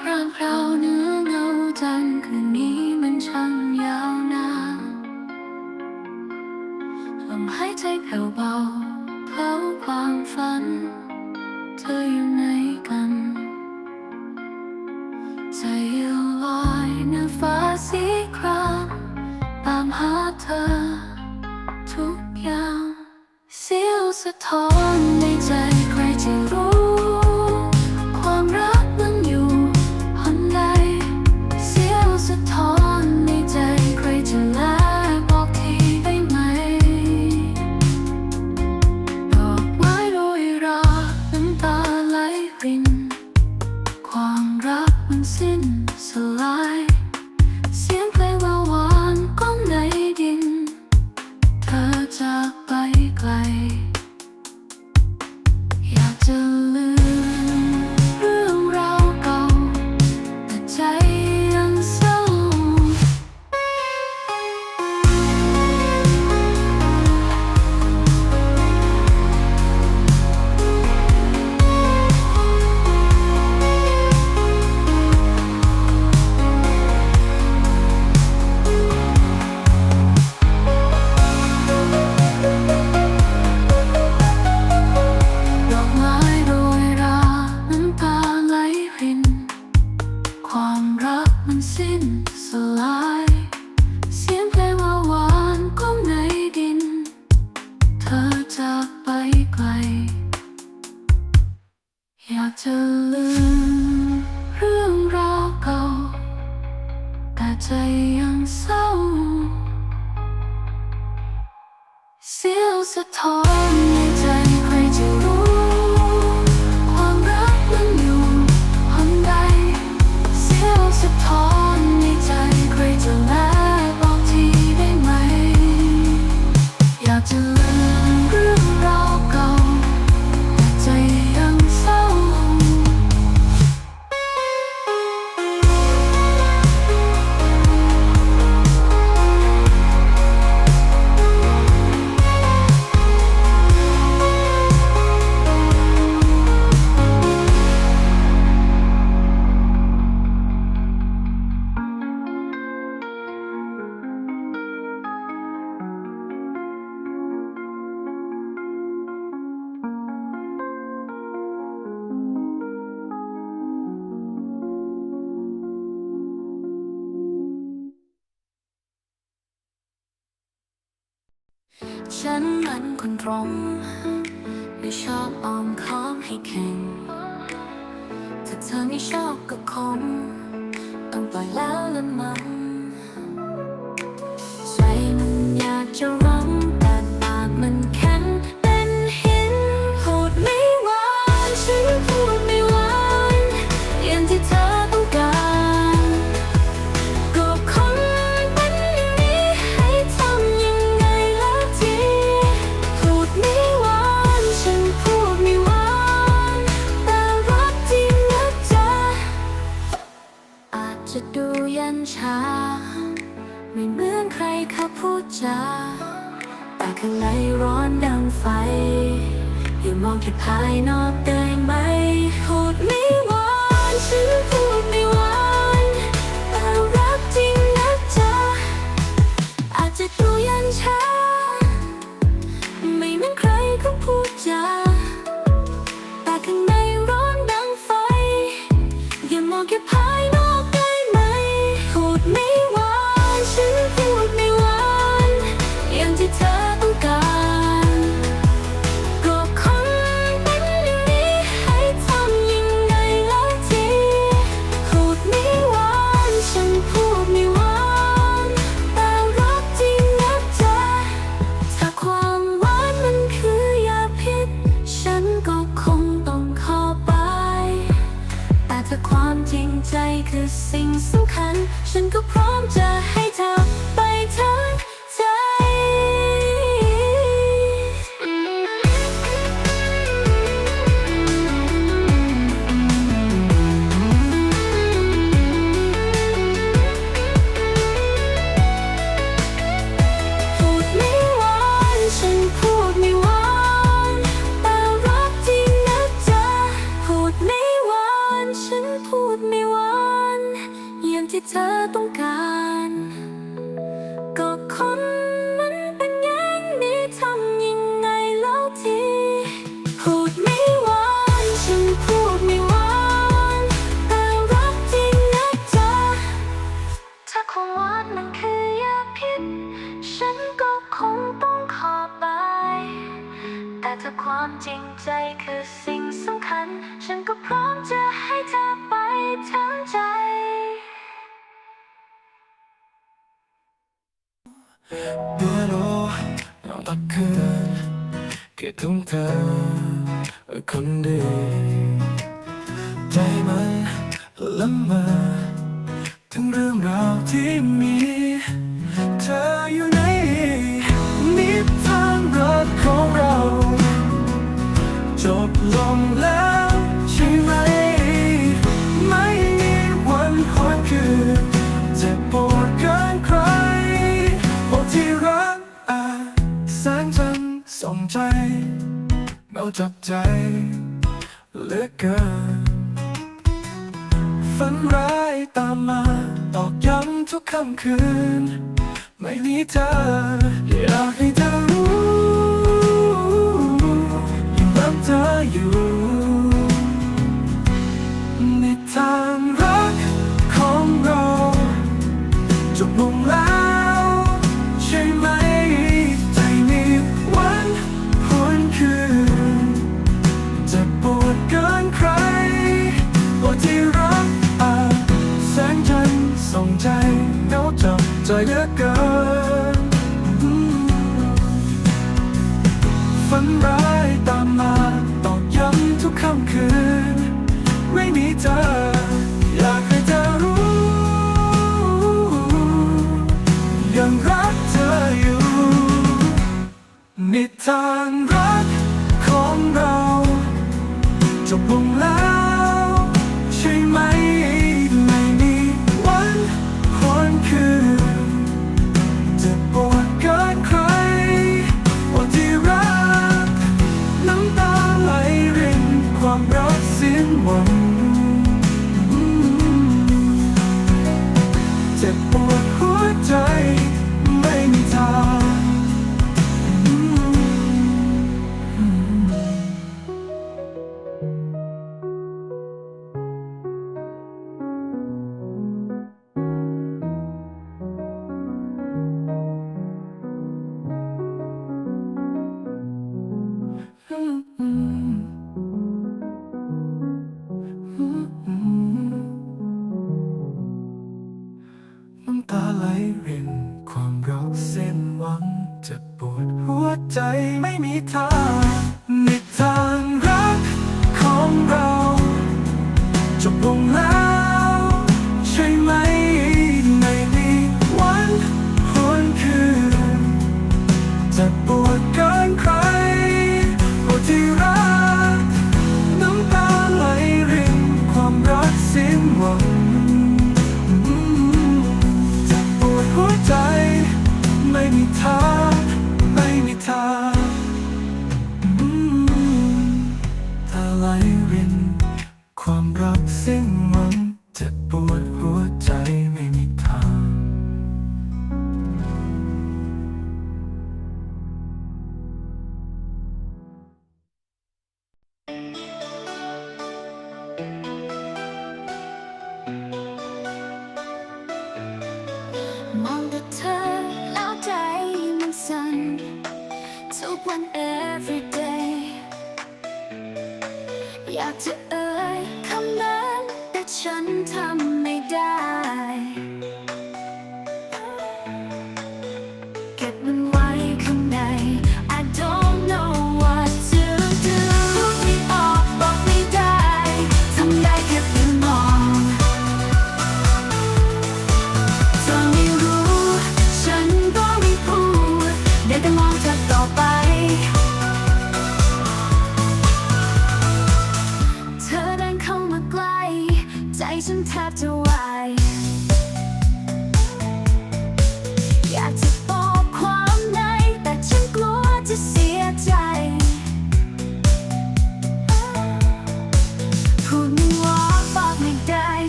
พรางคราเนื้อเงาจันคืนนี้มันช่างยาวนานลมหายใจแผ่วเบาเผาความฝัน ฉันมันคนตรงไม่ชอบอ้อมค้อมให้แข็งถ้าเธอไม่ชอบก็คงต้องปล่อยแล้วละมั้งใจมันอยากจะ คนดีใจมันละเมอถึงเรื่องราวที่มี เธออยู่ในนิทานรักของเรา จบลงแล้วใช่ไหม ไม่มีวันหวนคืนจะปวดเกินใครโอ้ที่รักอาแสงจันทร์ส่องใจ จับใจเหลือเกินฝันร้ายตามมาตอกย้ำทุกค่ำคืน ไม่มีเธออยากให้เธอรู้ยังรักเธออยู่ในทาง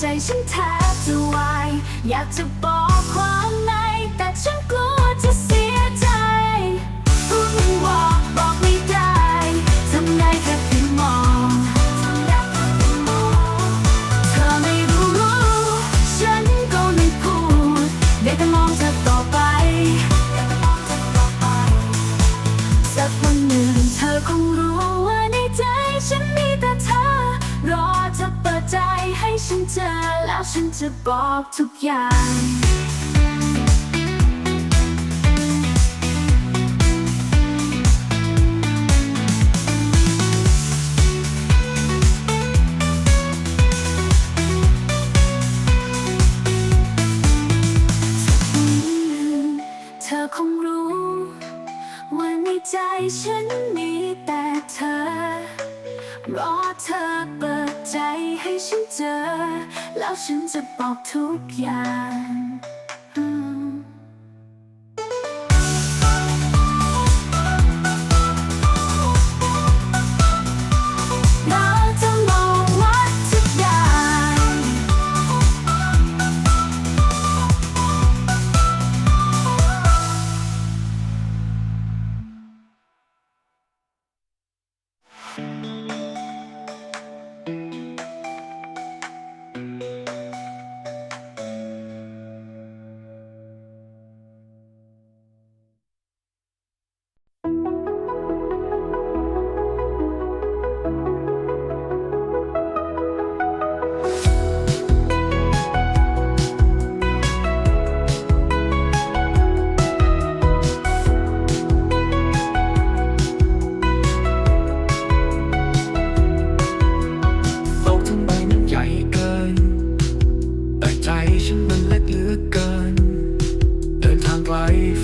ใจฉันแทบจะวาย อยากจะบอกความในแต่ฉันกลัว ฉันจะบอกทุกอย่าง ฉันจะบอกทุกอย่าง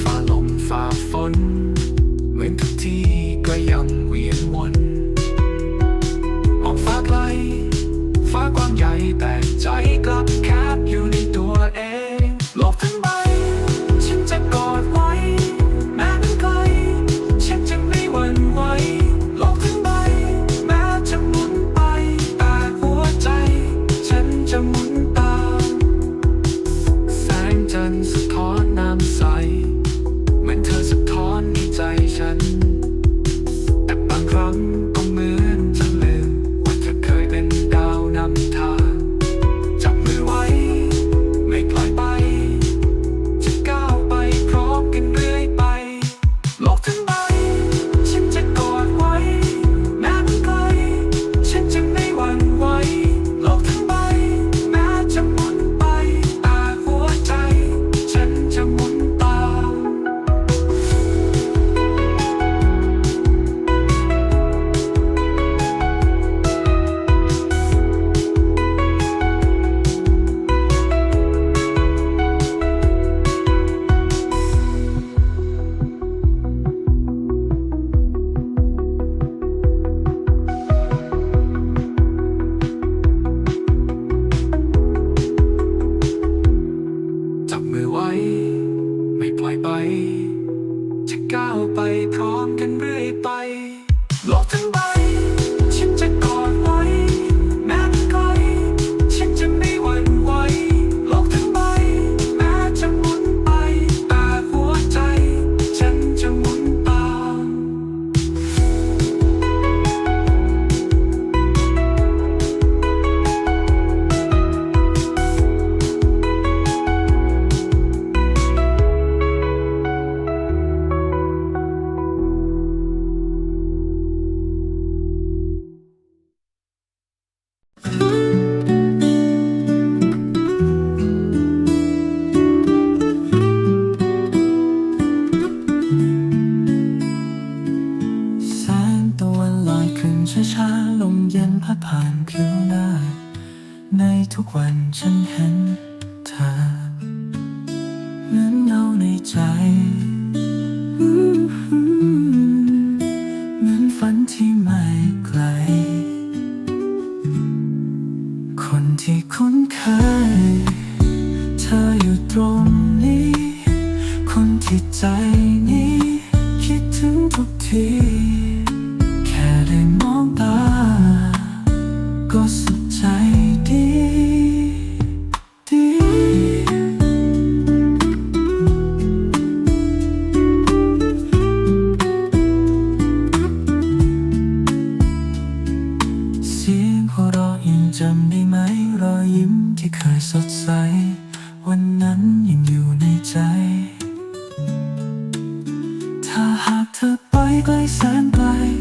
ฝ่าลมฝ่าฝน ที่คุ้นเคย เธออยู่ตรงนี้ คนที่ใจ เธอไปไกลแสนไกล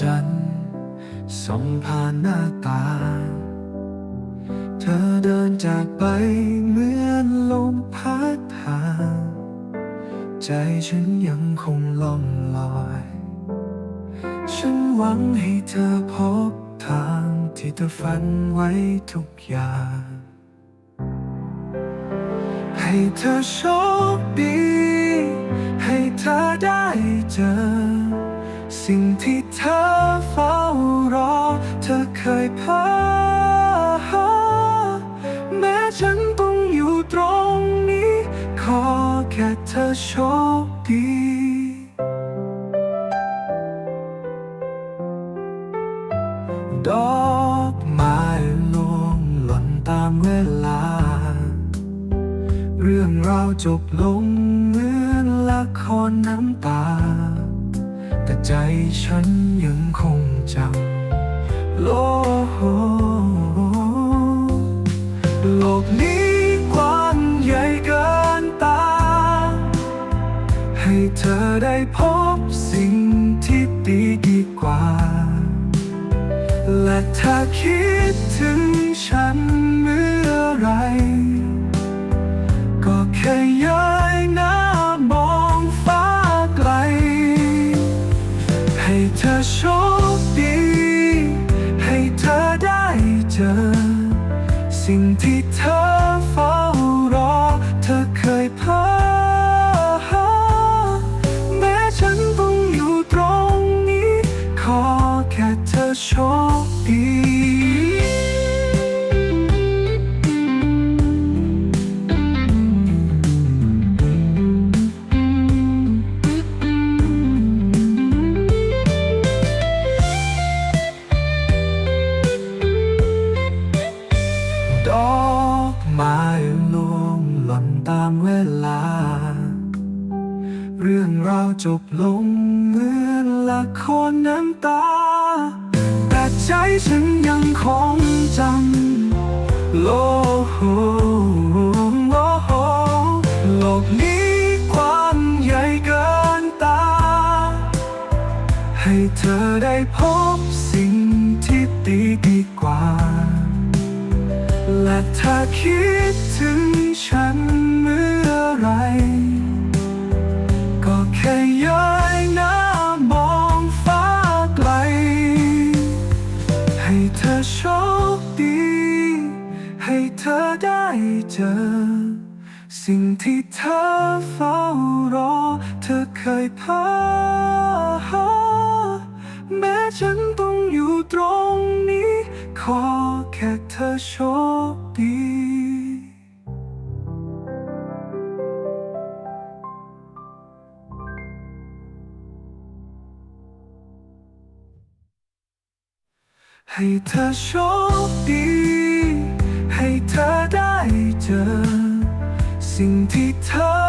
จันทร์ส่องผ่านหน้าตา เธอเดินจากไปเหมือนลมพัดผ่านใจฉันยังคงล่องลอย ฉันหวังให้เธอพบทางที่เธอฝันไว้ทุกอย่าง ให้เธอโชคดี ให้เธอได้เจอ เธอเฝ้ารอ เธอเคยพาแม้ฉันต้องอยู่ตรงนี้ ขอแค่เธอโชคดีดอกไม้ลงหล่นตามเวลา เรื่องราวจบลงเหมือนละครน้ำตา แต่ใจฉัน เธอได้พบสิ่งที่ดีดีกว่า และถ้าคิดถึงฉันเมื่อไร ก็แค่ย้า ให้เธอได้พบสิ่งที่ดีดีกว่า และถ้าคิดถึงฉันเมื่อไร ก็แค่ย้ายหน้ามองฟ้าไกล ให้เธอโชคดี ให้เธอได้เจอ สิ่งที่เธอเฝ้ารอ เธอเคยพา แม้ฉันต้องอยู่ตรงนี้ ขอแค่เธอโชคดีให้เธอโชคดี ให้เธอได้เจอ สิ่งที่เธอ